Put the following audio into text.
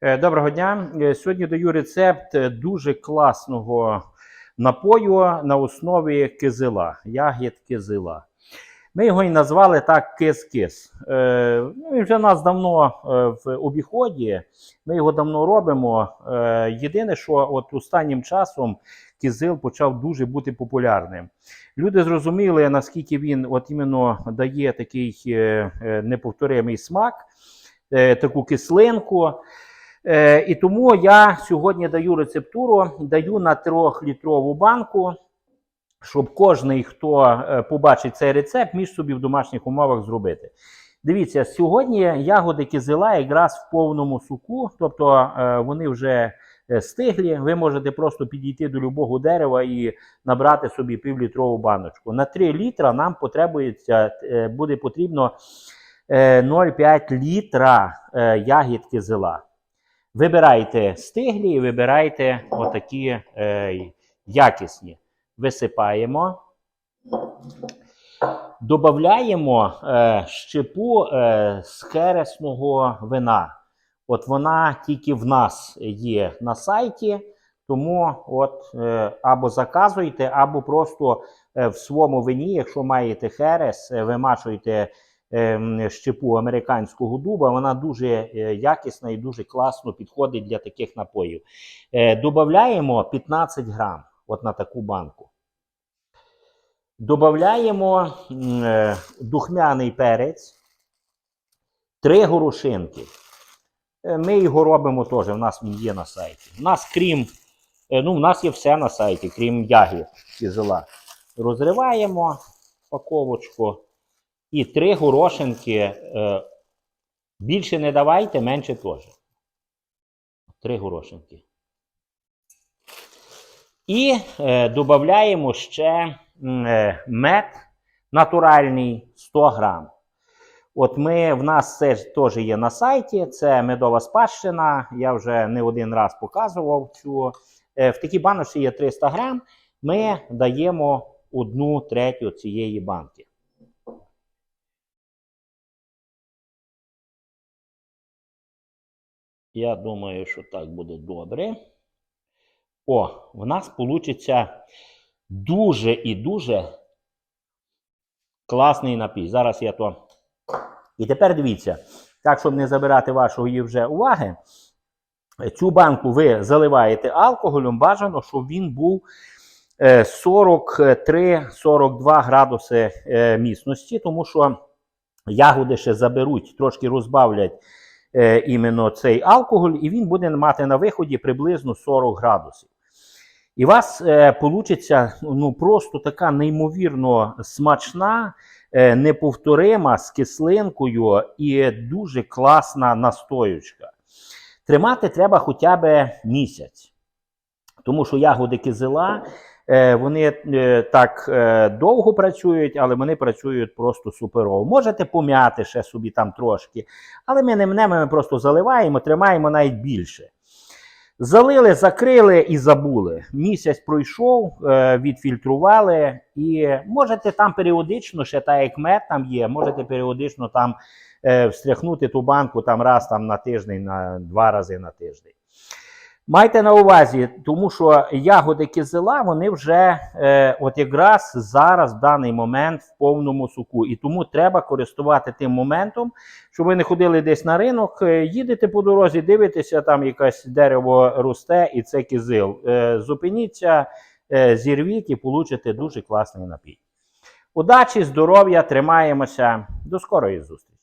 Е, Доброго дня. Е, Сьогодні даю рецепт е, дуже класного напою на основі кизила, ягід кизила. Ми його і назвали так кис-кис. Ну, він вже нас давно в обіході. Ми його давно робимо. Єдине, що от останнім часом кизил почав дуже бути популярним. Люди зрозуміли, наскільки він от іменно дає такий неповторимий смак, таку кислинку. Е, і тому я сьогодні даю рецептуру, даю на 3-літрову банку, щоб кожний, хто е, побачить цей рецепт, міг собі в домашніх умовах зробити. Дивіться, сьогодні ягоди кизила якраз в повному суку, тобто е, вони вже е, стиглі. Ви можете просто підійти до любого дерева і набрати собі півлітрову баночку. На 3 літра нам потребується, буде потрібно е, 0,5 літра ягід кизила. Вибирайте стиглі і вибирайте отакі е, якісні. Висипаємо. Додаємо е, щепу е, з хересного вина. От вона тільки в нас є на сайті, тому от е, або заказуйте, або просто е, в своєму вині, якщо маєте херес, е, вимачуйте щепу американського дуба, вона дуже е, якісна і дуже класно підходить для таких напоїв. Е, Додаємо 15 грам от на таку банку. Додаємо е, духмяний перець, 3 горошинки. Ми його робимо теж, в нас він є на сайті. У нас, крім, ну, в нас є все на сайті, крім ягід кізела. Розриваємо паковочку. І три горошинки. Е, більше не давайте, менше теж. Три горошинки. І е, додаємо ще е, мед натуральний 100 грам. От ми, в нас це теж є на сайті, це медова спадщина. Я вже не один раз показував цю. Е, в такій баночці є 300 грам. Ми даємо одну третю цієї банки. Я думаю, що так буде добре. О, в нас вийде дуже і дуже класний напій. Зараз я то. І тепер дивіться, так, щоб не забирати вашої вже уваги, цю банку ви заливаєте алкоголем, бажано, щоб він був е, 43-42 градуси е, міцності, тому що ягоди ще заберуть, трошки розбавлять е, іменно цей алкоголь, і він буде мати на виході приблизно 40 градусів. І у вас е, получиться ну, просто така неймовірно смачна, е, неповторима з кислинкою і дуже класна настоючка. Тримати треба хоча б місяць. Тому що ягоди кизила, вони е, так е, довго працюють, але вони працюють просто суперово. Можете пом'яти ще собі там трошки, але ми не мнемо, ми просто заливаємо, тримаємо навіть більше. Залили, закрили і забули. Місяць пройшов, е, відфільтрували, і можете там періодично, ще так як мед там є, можете періодично там е, встряхнути ту банку там раз там на тиждень, на два рази на тиждень. Майте на увазі, тому що ягоди кизила, вони вже е, от якраз зараз, в даний момент, в повному суку. І тому треба користувати тим моментом, щоб ви не ходили десь на ринок, е, їдете по дорозі, дивитеся, там якесь дерево росте, і це кизил. Е, зупиніться, е, зірвіть і получите дуже класний напій. Удачі, здоров'я, тримаємося. До скорої зустрічі!